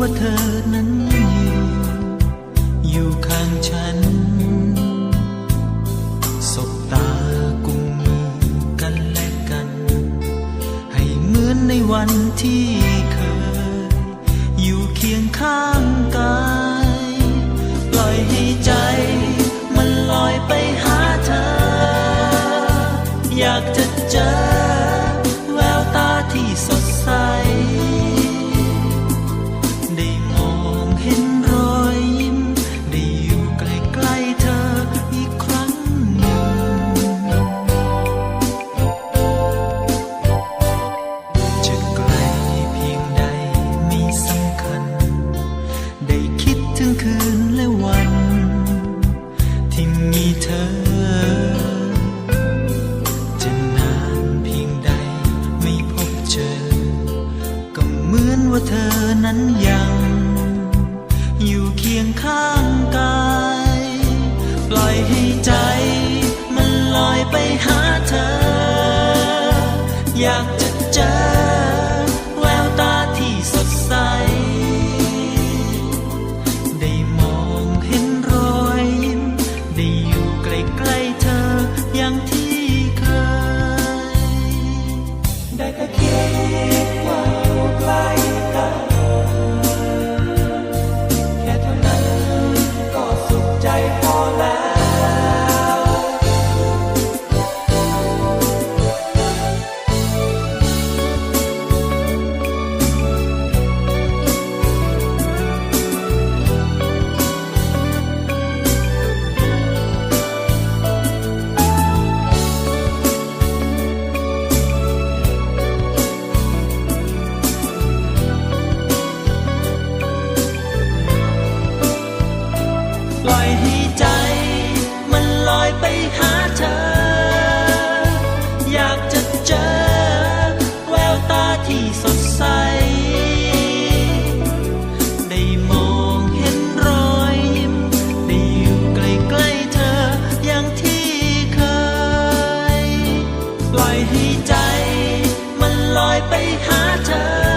ว่าเธอนั้นอยู่ อยู่ข้างฉัน สบตากุมมือกันและกัน ให้เหมือนในวันที่เคย อยู่เคียงข้าง จอ ก็เหมือนว่าเธอนั้นยัง อยู่เคียงข้างกาย ปล่อยให้ใจ มันลอยไปหาเธอ อยากจะเจอ อยให้ใจ มันลอยไปหาเธอ อยากจะเจอ แววตาที่สดใส ได้มองเห็นรอยยิ้ม ได้อยู่ใกล้ๆเธออย่างที่เคย ปล่อยให้ใจ มันลอยไปหาเธอ